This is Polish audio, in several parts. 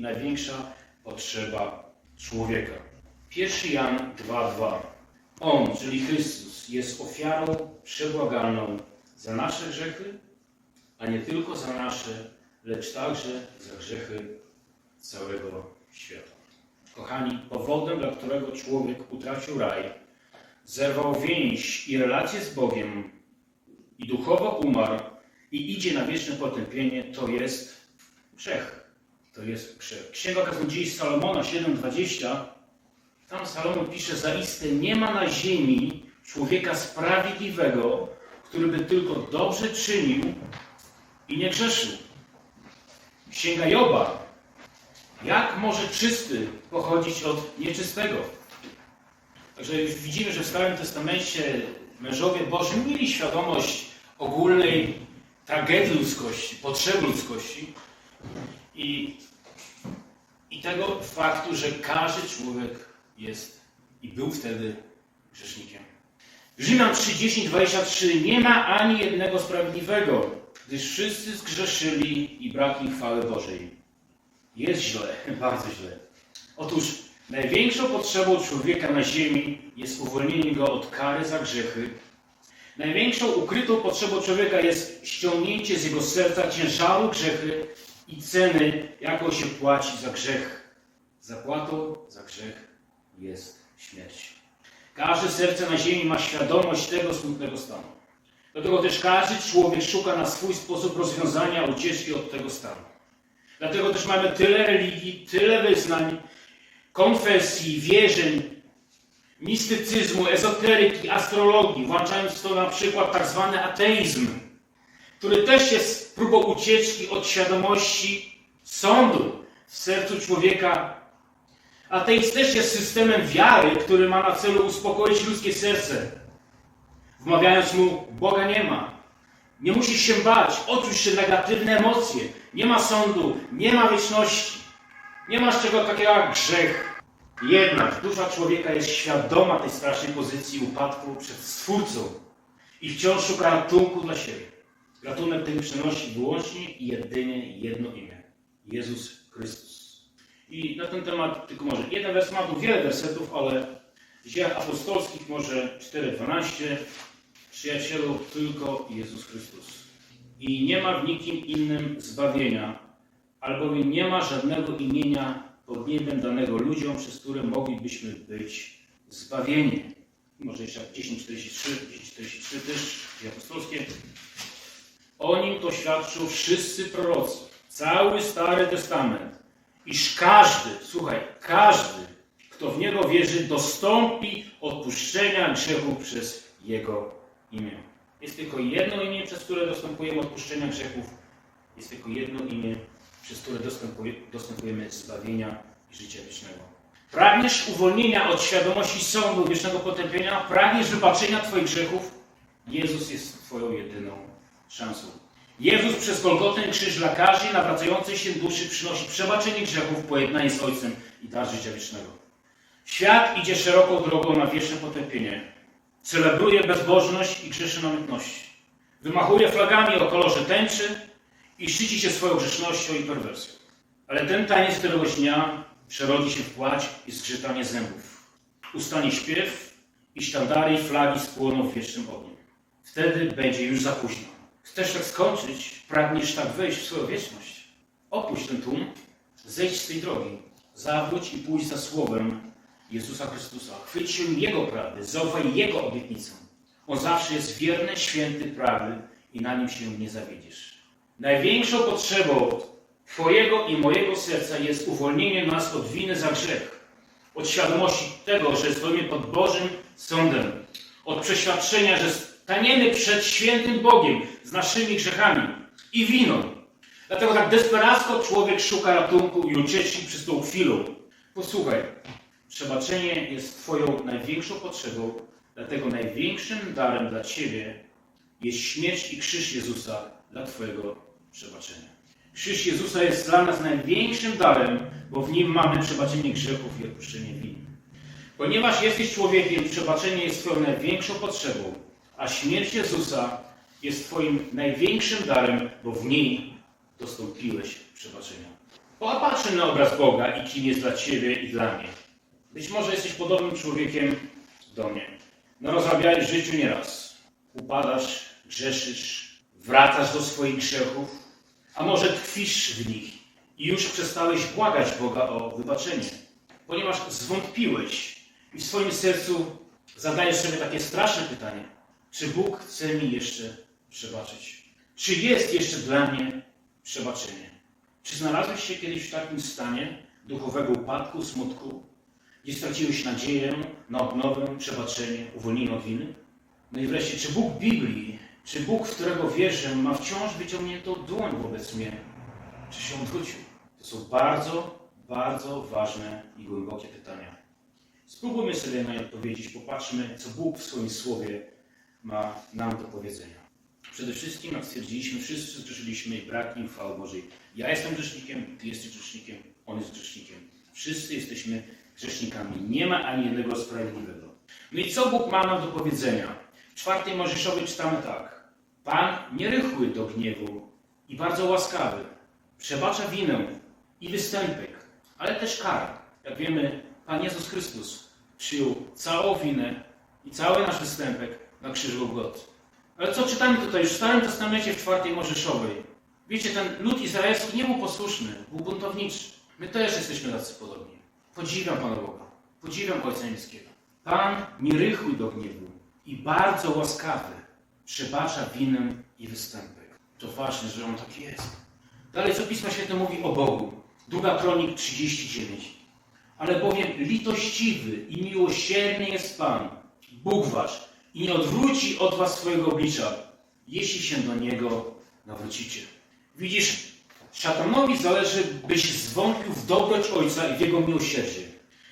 największa potrzeba człowieka. 1 Jan 2:2 On, czyli Chrystus, jest ofiarą przebłagalną za nasze grzechy, a nie tylko za nasze, lecz także za grzechy całego świata. Kochani, powodem, dla którego człowiek utracił raj, zerwał więź i relacje z Bogiem i duchowo umarł i idzie na wieczne potępienie, to jest grzech. To jest. Księga Kaznodziei Salomona 7:20 tam Salomon pisze, zaiste nie ma na ziemi człowieka sprawiedliwego, który by tylko dobrze czynił i nie grzeszył. Księga Joba. Jak może czysty pochodzić od nieczystego? Także już widzimy, że w Starym Testamencie mężowie Boży mieli świadomość ogólnej tragedii ludzkości, potrzeb ludzkości i, i tego faktu, że każdy człowiek jest i był wtedy grzesznikiem. Rzymian 30, 23 nie ma ani jednego sprawiedliwego, gdyż wszyscy zgrzeszyli i brak im chwały Bożej. Jest źle, bardzo źle. Otóż największą potrzebą człowieka na ziemi jest uwolnienie go od kary za grzechy. Największą ukrytą potrzebą człowieka jest ściągnięcie z jego serca ciężaru grzechy i ceny, jaką się płaci za grzech. Zapłatą za grzech jest śmierć. Każde serce na ziemi ma świadomość tego smutnego stanu. Dlatego też każdy człowiek szuka na swój sposób rozwiązania ucieczki od tego stanu. Dlatego też mamy tyle religii, tyle wyznań, konfesji, wierzeń, mistycyzmu, ezoteryki, astrologii, włączając to na przykład tak zwany ateizm, który też jest próbą ucieczki od świadomości sądu w sercu człowieka. Ateizm też jest systemem wiary, który ma na celu uspokoić ludzkie serce, wmawiając mu, Boga nie ma. Nie musisz się bać, odczuć się negatywne emocje. Nie ma sądu, nie ma wieczności. Nie masz czego takiego jak grzech. Jednak dusza człowieka jest świadoma tej strasznej pozycji upadku przed Stwórcą i wciąż szuka ratunku dla siebie. Ratunek ten przynosi wyłącznie i jedynie jedno imię. Jezus Chrystus. I na ten temat tylko może jeden wers, ma tu wiele wersetów, ale w dziejach apostolskich może 4.12 Przyjacielu, tylko Jezus Chrystus. I nie ma w nikim innym zbawienia, albowiem nie ma żadnego imienia pod niebem danego ludziom, przez które moglibyśmy być zbawieni. Może jeszcze 1043, 1043 też, apostolskie. O nim to świadczą wszyscy prorocy, cały Stary Testament, iż każdy, słuchaj, każdy, kto w Niego wierzy, dostąpi odpuszczenia grzechów przez Jego imię. Jest tylko jedno imię, przez które dostępujemy odpuszczenia grzechów. Jest tylko jedno imię, przez które dostępujemy zbawienia i życia wiecznego. Pragniesz uwolnienia od świadomości sądu wiecznego potępienia? Pragniesz wybaczenia Twoich grzechów? Jezus jest Twoją jedyną szansą. Jezus przez Golgotę krzyż dla każdej nawracającej się duszy przynosi przebaczenie grzechów, pojednanie z Ojcem i dar życia wiecznego. Świat idzie szeroką drogą na wieczne potępienie. Celebruje bezbożność i grzeszy namiętności. Wymachuje flagami o kolorze tęczy i szczyci się swoją grzesznością i perwersją. Ale ten taniec któregoś dnia przerodzi się w płacz i zgrzytanie zębów. Ustanie śpiew i sztandary i flagi spłoną w wiecznym ogniu. Wtedy będzie już za późno. Chcesz tak skończyć? Pragniesz tak wejść w swoją wieczność? Opuść ten tłum, zejdź z tej drogi, zawróć i pójdź za słowem Jezusa Chrystusa. Chwyć się Jego prawdy, zaufaj Jego obietnicom. On zawsze jest wierny, święty, prawy i na nim się nie zawiedziesz. Największą potrzebą Twojego i mojego serca jest uwolnienie nas od winy za grzech. Od świadomości tego, że stoimy pod Bożym sądem. Od przeświadczenia, że staniemy przed świętym Bogiem z naszymi grzechami i winą. Dlatego tak desperacko człowiek szuka ratunku i ucieczki przez tą chwilę. Posłuchaj, Przebaczenie jest Twoją największą potrzebą, dlatego największym darem dla Ciebie jest śmierć i krzyż Jezusa dla Twojego przebaczenia. Krzyż Jezusa jest dla nas największym darem, bo w nim mamy przebaczenie grzechów i odpuszczenie win. Ponieważ jesteś człowiekiem, przebaczenie jest Twoją największą potrzebą, a śmierć Jezusa jest Twoim największym darem, bo w niej dostąpiłeś przebaczenia. Popatrz na obraz Boga i kim jest dla Ciebie i dla mnie. Być może jesteś podobnym człowiekiem do mnie. No rozrabiałeś w życiu nieraz. Upadasz, grzeszysz, wracasz do swoich grzechów, a może tkwisz w nich i już przestałeś błagać Boga o wybaczenie, ponieważ zwątpiłeś i w swoim sercu zadajesz sobie takie straszne pytanie, czy Bóg chce mi jeszcze przebaczyć? Czy jest jeszcze dla mnie przebaczenie? Czy znalazłeś się kiedyś w takim stanie duchowego upadku, smutku, gdzie straciłeś nadzieję na odnowę, przebaczenie, uwolnienie od winy? No i wreszcie, czy Bóg Biblii, czy Bóg, w którego wierzę, ma wciąż wyciągniętą dłoń wobec mnie? Czy się odwrócił? To są bardzo, bardzo ważne i głębokie pytania. Spróbujmy sobie na nie odpowiedzieć. Popatrzmy, co Bóg w swoim słowie ma nam do powiedzenia. Przede wszystkim, jak stwierdziliśmy, wszyscy zgrzeszyliśmy i brak im chwały Bożej. Ja jestem grzesznikiem, Ty jesteś grzesznikiem, On jest grzesznikiem. Wszyscy jesteśmy grzesznikami. Nie ma ani jednego sprawiedliwego. No i co Bóg ma nam do powiedzenia? W czwartej Mojżeszowej czytamy tak. Pan nierychły do gniewu i bardzo łaskawy. Przebacza winę i występek, ale też karę. Jak wiemy, Pan Jezus Chrystus przyjął całą winę i cały nasz występek na krzyżu Golgoty. Ale co czytamy tutaj już w Starym Testamencie w czwartej Mojżeszowej? Wiecie, ten lud izraelski nie był posłuszny, był buntowniczy. My też jesteśmy tacy podobni. Podziwiam Pana Boga. Podziwiam Ojca Niebieskiego. Pan nierychły do gniewu i bardzo łaskawy przebacza winę i występek. To ważne, że On taki jest. Dalej, co Pismo Święte mówi o Bogu. Druga Kronik 39. Ale bowiem litościwy i miłosierny jest Pan, Bóg wasz, i nie odwróci od was swojego oblicza, jeśli się do Niego nawrócicie. Widzisz, szatanowi zależy, byś zwątpił w dobroć Ojca i w Jego miłosierdzie,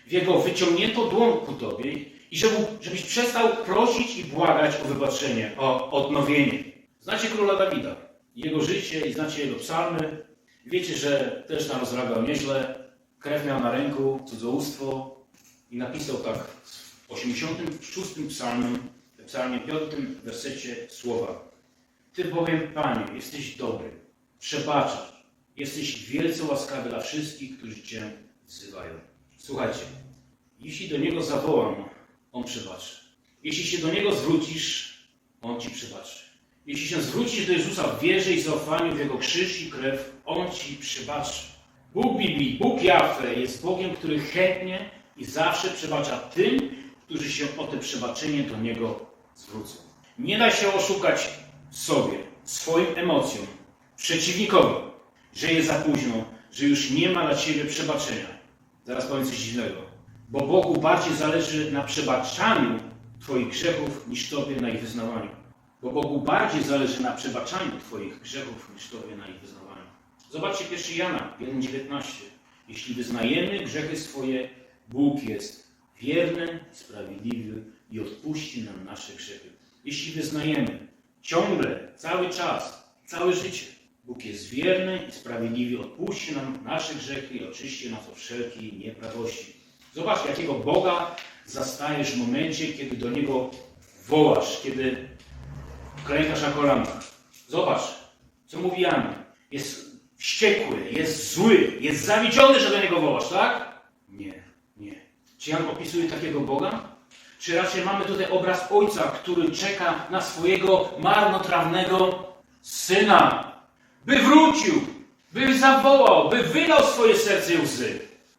w Jego wyciągniętą dłoń ku Tobie i żeby, żebyś przestał prosić i błagać o wybaczenie, o odnowienie. Znacie króla Dawida, jego życie i znacie jego psalmy. Wiecie, że też tam rozrabiał nieźle, krew miał na ręku, cudzołóstwo i napisał tak w 86 psalmie, w psalmie 5 wersecie słowa. Ty bowiem, Panie, jesteś dobry, przebaczasz, jesteś wielce łaskawy dla wszystkich, którzy Cię wzywają. Słuchajcie, jeśli do Niego zawołam, On przebaczy. Jeśli się do Niego zwrócisz, On Ci przebaczy. Jeśli się zwrócisz do Jezusa w wierze i zaufaniu w Jego krzyż i krew, On Ci przebaczy. Bóg Biblii, Bóg Jahwe jest Bogiem, który chętnie i zawsze przebacza tym, którzy się o to przebaczenie do Niego Nie da się oszukać sobie, swoim emocjom, przeciwnikowi, że jest za późno, że już nie ma dla Ciebie przebaczenia. Zaraz powiem coś dziwnego. Bo Bogu bardziej zależy na przebaczaniu Twoich grzechów niż Tobie na ich wyznawaniu. Bo Bogu bardziej zależy na przebaczaniu Twoich grzechów niż Tobie na ich wyznawaniu. Zobaczcie 1 Jana 1,19. Jeśli wyznajemy grzechy swoje, Bóg jest wierny, sprawiedliwy i odpuści nam nasze grzechy. Jeśli wyznajemy ciągle, cały czas, całe życie, Bóg jest wierny i sprawiedliwy, odpuści nam nasze grzechy i oczyści nas od wszelkiej nieprawości. Zobacz, jakiego Boga zastajesz w momencie, kiedy do Niego wołasz, kiedy klękasz na kolanach. Zobacz, co mówi Jan. Jest wściekły, jest zły, jest zawiedziony, że do Niego wołasz, tak? Nie, nie. Czy Jan opisuje takiego Boga? Czy raczej mamy tutaj obraz Ojca, który czeka na swojego marnotrawnego Syna, by wrócił, by zawołał, by wylał swoje serce łzy,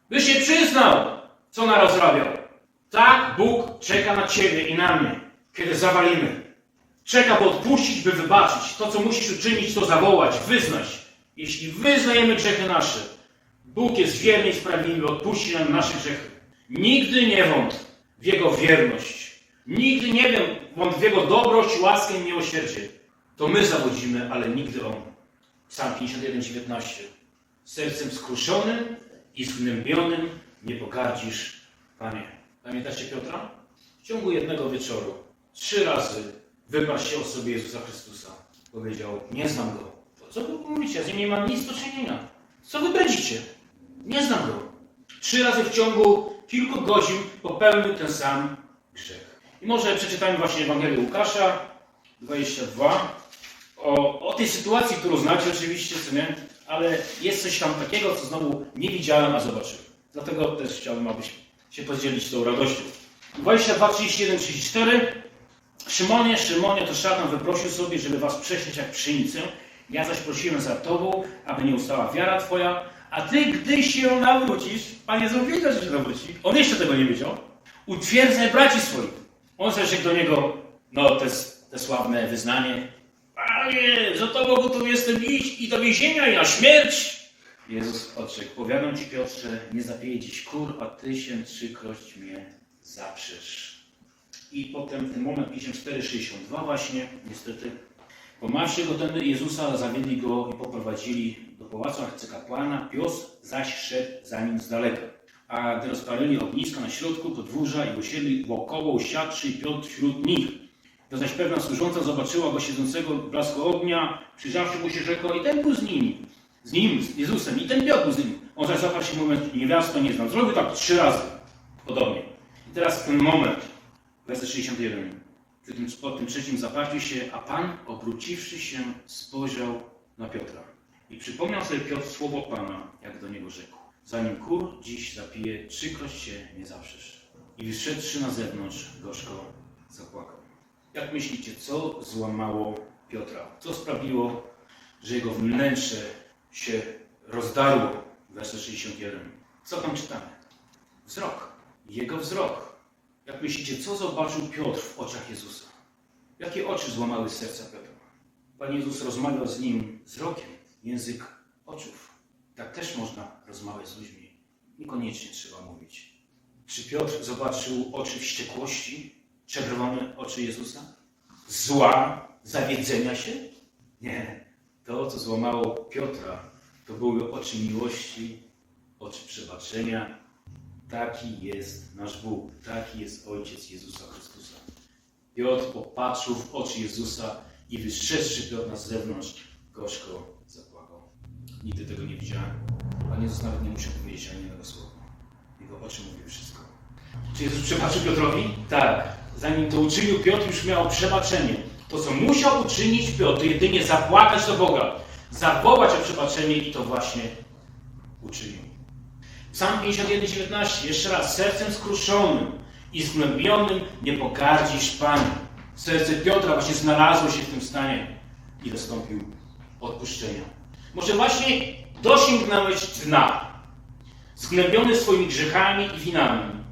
by się przyznał, co narozrabiał. Tak Bóg czeka na Ciebie i na mnie, kiedy zawalimy. Czeka, by odpuścić, by wybaczyć. To, co musisz uczynić, to zawołać, wyznać. Jeśli wyznajemy grzechy nasze, Bóg jest wierny i sprawiedliwy, odpuści nam nasze grzechy. Nigdy nie wątp w Jego wierność. Nigdy nie wiem, wątp w Jego dobroć, łaskę i miłosierdzie. To my zawodzimy, ale nigdy On. Psalm 51, 19. Sercem skruszonym i zgnębionym nie pogardzisz, Panie. Pamiętacie Piotra? W ciągu jednego wieczoru trzy razy wyparł się o sobie Jezusa Chrystusa. Powiedział, nie znam Go. To co wy mówicie? Ja z nim nie mam nic do czynienia. Co wy bredzicie? Nie znam Go. Trzy razy w ciągu kilku godzin popełnił ten sam grzech. I może przeczytajmy właśnie Ewangelię Łukasza 22 o, o tej sytuacji, którą znacie oczywiście, co nie? ale jest coś tam takiego, co znowu nie widziałem, a zobaczyłem. Dlatego też chciałbym, abyś się podzielić tą radością. 22, 31, 34. Szymonie, Szymonie, to szatan wyprosił sobie, żeby was przesieć jak pszenicę. Ja zaś prosiłem za tobą, aby nie ustała wiara twoja, a ty, gdy się nawrócisz, Pan Jezus wiedział, że się nawróci. On jeszcze tego nie wiedział. Utwierdzaj braci swoich. On rzekł do niego, no te, te sławne wyznanie. Panie, za tobą gotów jestem iść i do więzienia i na śmierć. Jezus odrzekł, powiadam ci Piotrze, nie zapiję dziś kur, a ty się trzykroć mnie zaprzesz. I potem ten moment 54-62 właśnie, niestety. Pomawszy go ten Jezusa, zawiedli go i poprowadzili do pałacu arcykapłana. Piotr zaś szedł za nim z daleka. A gdy rozpalili ognisko na środku podwórza i usiedli wokoło, usiadłszy i Piotr wśród nich. To zaś pewna służąca zobaczyła go siedzącego w blasku ognia, przyjrzawszy mu się, rzekła i ten był z nimi. Z nim, z Jezusem, i ten Piotr był z nim. On zaś zaparł się moment, niewiasto nie znam. Zrobił tak trzy razy. Podobnie. I teraz ten moment, werset 61. Przy tym, tym trzecim zaparciu się, a Pan, obróciwszy się, spojrzał na Piotra. I przypomniał sobie Piotr słowo Pana, jak do niego rzekł. Zanim kur dziś zapije, trzykroć się nie zaprzesz. I wyszedłszy na zewnątrz, gorzko zapłakał. Jak myślicie, co złamało Piotra? Co sprawiło, że jego wnętrze się rozdarło? Werset 61. Co tam czytamy? Wzrok. Jego wzrok. Jak myślicie, co zobaczył Piotr w oczach Jezusa? Jakie oczy złamały serca Piotra? Pan Jezus rozmawiał z nim wzrokiem, język oczów. Tak też można rozmawiać z ludźmi. Niekoniecznie trzeba mówić. Czy Piotr zobaczył oczy wściekłości, czerwone oczy Jezusa? Zła, zawiedzenia się? Nie. To, co złamało Piotra, to były oczy miłości, oczy przebaczenia, Taki jest nasz Bóg, taki jest Ojciec Jezusa Chrystusa. Piotr popatrzył w oczy Jezusa i wystrzegłszy Piotr na zewnątrz, gorzko. Nigdy tego nie widziałem. Pan Jezus nawet nie musiał powiedzieć ani jednego słowa. Jego oczy mówiły wszystko. Czy Jezus przebaczył Piotrowi? Tak. Zanim to uczynił, Piotr już miał przebaczenie. To, co musiał uczynić Piotr, to jedynie zapłakać do Boga, zawołać o przebaczenie i to właśnie uczynił. Psalm 51:19. Jeszcze raz. Sercem skruszonym i zgnębionym nie pogardzisz Panie. Serce Piotra właśnie znalazło się w tym stanie i dostąpił odpuszczenia. Może właśnie dosięgnąłeś dna. Zgnębiony swoimi grzechami i winami.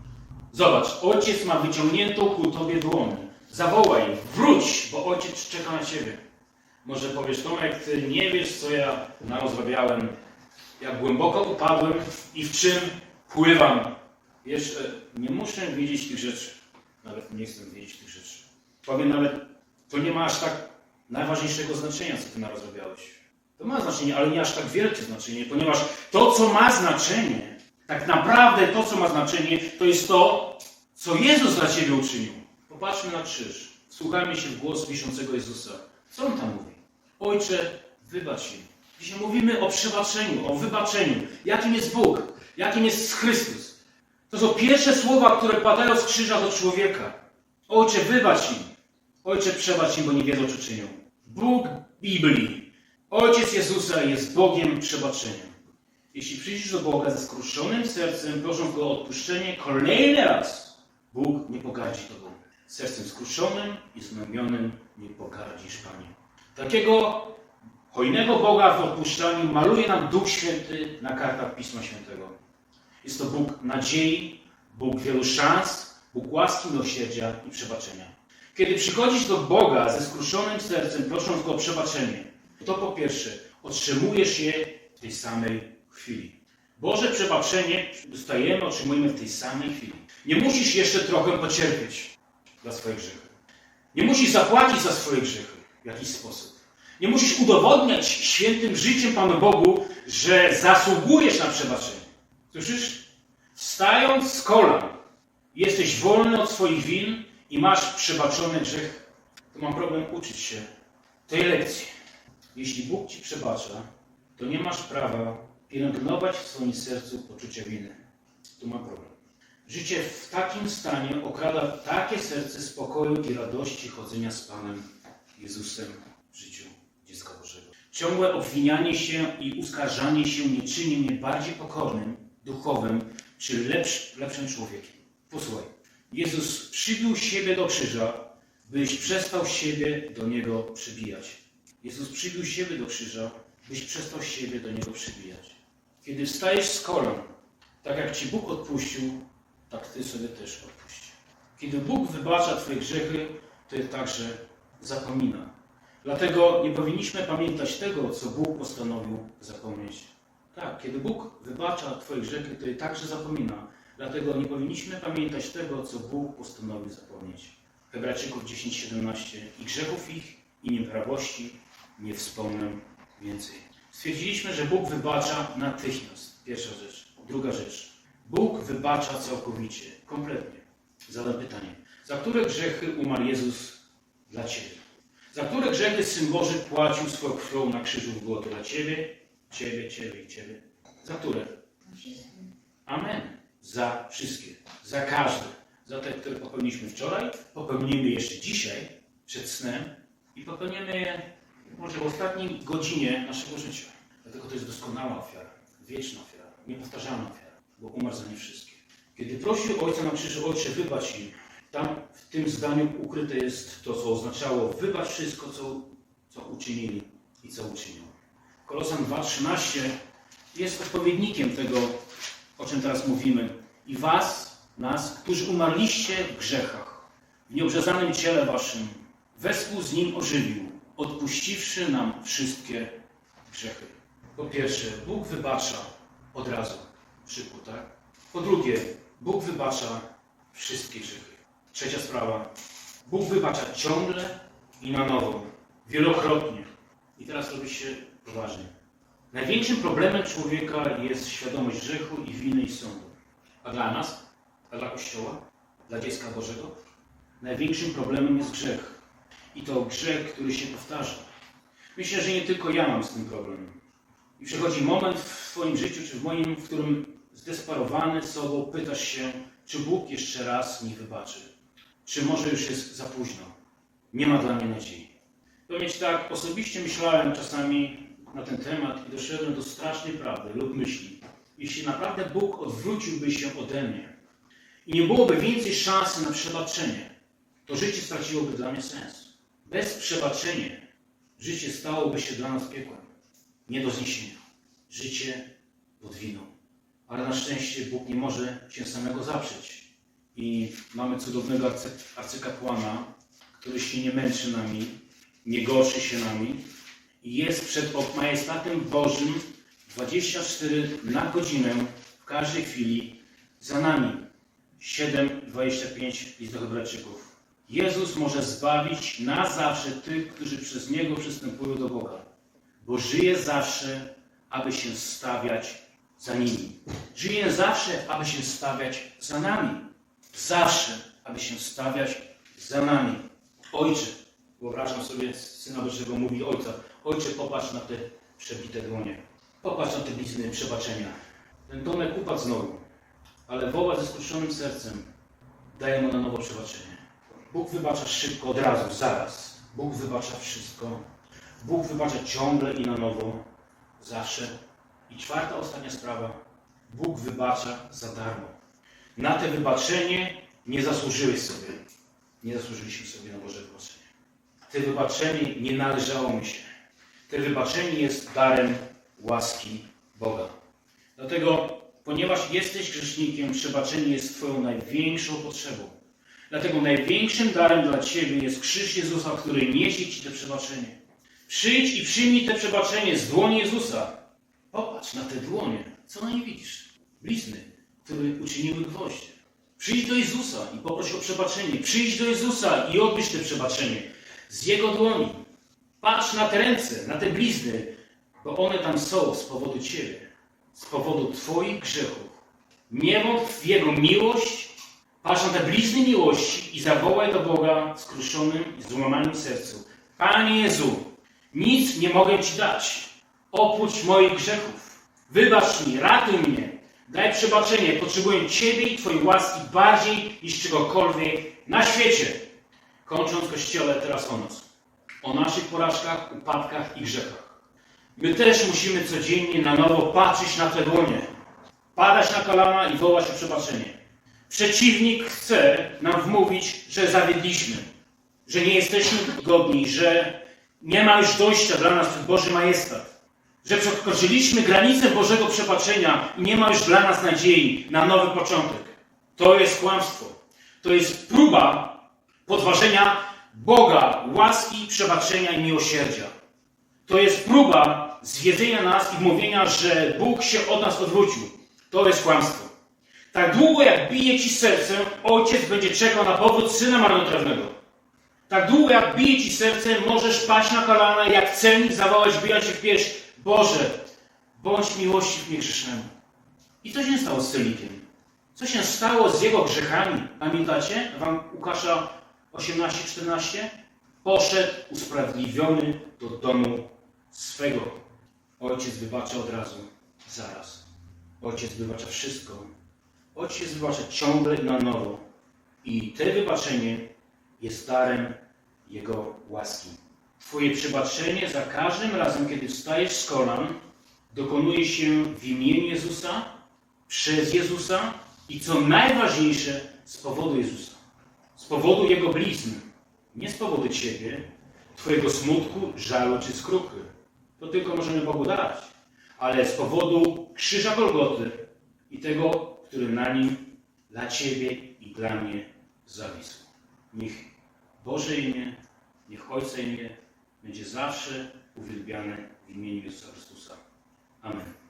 Zobacz, ojciec ma wyciągniętą ku tobie dłoń. Zawołaj, wróć, bo ojciec czeka na ciebie. Może powiesz, Tomek, ty nie wiesz, co ja narozrabiałem jak głęboko upadłem i w czym pływam. Jeszcze nie muszę wiedzieć tych rzeczy. Nawet nie chcę wiedzieć tych rzeczy. Powiem nawet, to nie ma aż tak najważniejszego znaczenia, co ty narozrabiałeś. To ma znaczenie, ale nie aż tak wielkie znaczenie, ponieważ to, co ma znaczenie, tak naprawdę to, co ma znaczenie, to jest to, co Jezus dla ciebie uczynił. Popatrzmy na krzyż. Wsłuchajmy się w głos wiszącego Jezusa. Co on tam mówi? Ojcze, wybacz im. Dzisiaj mówimy o przebaczeniu, o wybaczeniu. Jakim jest Bóg? Jakim jest Chrystus? To są pierwsze słowa, które padają z krzyża do człowieka. Ojcze, wybacz im. Ojcze, przebacz im, bo nie wiedzą, czy czynią. Bóg Biblii. Ojciec Jezusa jest Bogiem przebaczenia. Jeśli przyjdziesz do Boga ze skruszonym sercem, prosząc Go o odpuszczenie kolejny raz, Bóg nie pogardzi Tobą. Sercem skruszonym i znamionym nie pogardzisz, Panie. Takiego hojnego Boga w odpuszczaniu maluje nam Duch Święty na kartach Pisma Świętego. Jest to Bóg nadziei, Bóg wielu szans, Bóg łaski, miłosierdzia i przebaczenia. Kiedy przychodzisz do Boga ze skruszonym sercem, prosząc Go o przebaczenie, to po pierwsze otrzymujesz je w tej samej chwili. Boże przebaczenie dostajemy, otrzymujemy w tej samej chwili. Nie musisz jeszcze trochę pocierpieć za swoje grzechy. Nie musisz zapłacić za swoje grzechy w jakiś sposób. Nie musisz udowodniać świętym życiem Panu Bogu, że zasługujesz na przebaczenie. Słyszysz? Wstając z kolan, jesteś wolny od swoich win i masz przebaczony grzech, to mam problem uczyć się tej lekcji. Jeśli Bóg ci przebacza, to nie masz prawa pielęgnować w swoim sercu poczucia winy. Tu mam problem. Życie w takim stanie okrada takie serce spokoju i radości chodzenia z Panem Jezusem w życiu dziecka Bożego. Ciągłe obwinianie się i uskarżanie się nie czyni mnie bardziej pokornym, duchowym czy lepsz, lepszym człowiekiem. Posłuchaj. Jezus przybił siebie do krzyża, byś przestał siebie do Niego przybijać. Jezus przybił siebie do krzyża, byś przestał siebie do Niego przybijać. Kiedy wstajesz z kolan, tak jak Ci Bóg odpuścił, tak Ty sobie też odpuść. Kiedy Bóg wybacza Twoje grzechy, Ty także zapomina. Dlatego nie powinniśmy pamiętać tego, co Bóg postanowił zapomnieć. Tak, kiedy Bóg wybacza Twoje grzechy, to i także zapomina. Dlatego nie powinniśmy pamiętać tego, co Bóg postanowił zapomnieć. Hebrajczyków 10:17 i grzechów ich i nieprawości nie wspomnę więcej. Stwierdziliśmy, że Bóg wybacza natychmiast. Pierwsza rzecz. Druga rzecz. Bóg wybacza całkowicie, kompletnie. Zadam pytanie. Za które grzechy umarł Jezus dla Ciebie? Za które grzechy Syn Boży płacił swoją krwią na krzyżu w Golgoty? Dla Ciebie, Ciebie, Ciebie i Ciebie. Za które? Amen. Za wszystkie. Za każde. Za te, które popełniliśmy wczoraj, popełnimy jeszcze dzisiaj, przed snem i popełnimy je może w ostatniej godzinie naszego życia. Dlatego to jest doskonała ofiara, wieczna ofiara, niepowtarzalna ofiara, bo umarł za nie wszystkie. Kiedy prosił Ojca na krzyżu, Ojcze, wybacz im, tam w tym zdaniu ukryte jest to, co oznaczało wybacz wszystko, co, co uczynili i co uczynią. Kolosan 2,13 jest odpowiednikiem tego, o czym teraz mówimy. I was, nas, którzy umarliście w grzechach, w nieobrzezanym ciele waszym, wespół z nim ożywił, odpuściwszy nam wszystkie grzechy. Po pierwsze, Bóg wybacza od razu, szybko, tak? Po drugie, Bóg wybacza wszystkie grzechy. Trzecia sprawa, Bóg wybacza ciągle i na nowo, wielokrotnie. I teraz robi się poważnie. Największym problemem człowieka jest świadomość grzechu i winy i sądu. A dla nas, a dla Kościoła, dla dziecka Bożego, największym problemem jest grzech. I to grzech, który się powtarza. Myślę, że nie tylko ja mam z tym problem. I przychodzi moment w Twoim życiu, czy w moim, w którym zdesperowany sobą pytasz się, czy Bóg jeszcze raz mi wybaczy. Czy może już jest za późno? Nie ma dla mnie nadziei. Ci tak, osobiście myślałem czasami na ten temat i doszedłem do strasznej prawdy lub myśli. Jeśli naprawdę Bóg odwróciłby się ode mnie i nie byłoby więcej szansy na przebaczenie, to życie straciłoby dla mnie sens. Bez przebaczenia życie stałoby się dla nas piekłem. Nie do zniesienia. Życie pod winą. Ale na szczęście Bóg nie może się samego zaprzeć. I mamy cudownego arcy, arcykapłana, który się nie męczy nami, nie gorszy się nami i jest przed majestatem Bożym 24 na godzinę w każdej chwili za nami. 7:25 list Hebrajczyków. Jezus może zbawić na zawsze tych, którzy przez Niego przystępują do Boga, bo żyje zawsze, aby się stawiać za nimi. Żyje zawsze, aby się stawiać za nami. Zawsze, aby się stawiać za nami. Ojcze, wyobrażam sobie, Syna Bożego mówi Ojca, Ojcze, popatrz na te przebite dłonie. Popatrz na te blizny przebaczenia. Ten domek upadł znowu, ale woła ze skruszonym sercem daje mu na nowo przebaczenie. Bóg wybacza szybko, od razu, zaraz. Bóg wybacza wszystko. Bóg wybacza ciągle i na nowo, zawsze. I czwarta, ostatnia sprawa. Bóg wybacza za darmo. Na te wybaczenie nie zasłużyłeś sobie. Nie zasłużyliśmy sobie na Boże wybaczenie. Te wybaczenie nie należało mi się. Te wybaczenie jest darem łaski Boga. Dlatego, ponieważ jesteś grzesznikiem, przebaczenie jest Twoją największą potrzebą. Dlatego największym darem dla Ciebie jest krzyż Jezusa, który niesie Ci to przebaczenie. Przyjdź i przyjmij te przebaczenie z dłoni Jezusa. Popatrz na te dłonie. Co na nie widzisz? Blizny, które uczyniły gwoździe. Przyjdź do Jezusa i poproś o przebaczenie. Przyjdź do Jezusa i odbierz te przebaczenie z Jego dłoni. Patrz na te ręce, na te blizny, bo one tam są z powodu Ciebie, z powodu Twoich grzechów. Nie wątp w Jego miłość, patrz na te blizny miłości i zawołaj do Boga skruszonym i złamanym sercu. Panie Jezu, nic nie mogę Ci dać, oprócz moich grzechów. Wybacz mi, ratuj mnie, daj przebaczenie. Potrzebuję Ciebie i Twojej łaski bardziej niż czegokolwiek na świecie. Kończąc Kościele teraz o nas. O naszych porażkach, upadkach i grzechach. My też musimy codziennie na nowo patrzeć na te dłonie, padać na kolana i wołać o przebaczenie. Przeciwnik chce nam wmówić, że zawiedliśmy, że nie jesteśmy godni, że nie ma już dojścia dla nas przed Boży majestat, że przekroczyliśmy granicę Bożego przebaczenia i nie ma już dla nas nadziei na nowy początek. To jest kłamstwo. To jest próba podważenia Boga, łaski, przebaczenia i miłosierdzia. To jest próba zwiedzenia nas i mówienia, że Bóg się od nas odwrócił. To jest kłamstwo. Tak długo jak bije ci serce, ojciec będzie czekał na powrót syna marnotrawnego. Tak długo jak bije ci serce, możesz paść na kolana, jak celnik zawołać, bijać się w pierś. Boże, bądź miłościw grzesznemu. I co się stało z Celikiem? Co się stało z jego grzechami? Pamiętacie? Wam Łukasza 18-14? Poszedł usprawiedliwiony do domu swego. Ojciec wybacza od razu, zaraz. Ojciec wybacza wszystko. Ojciec wybacza ciągle na nowo. I te wybaczenie jest darem Jego łaski. Twoje przebaczenie za każdym razem, kiedy wstajesz z kolan, dokonuje się w imieniu Jezusa, przez Jezusa i co najważniejsze, z powodu Jezusa. Z powodu Jego blizny. Nie z powodu Ciebie, Twojego smutku, żalu czy skruchy. To tylko możemy Bogu dać. Ale z powodu krzyża Golgoty i tego, który na nim dla Ciebie i dla mnie zawisł. Niech Boże imię, niech Ojca imię będzie zawsze uwielbiane w imieniu Jezusa Chrystusa. Amen.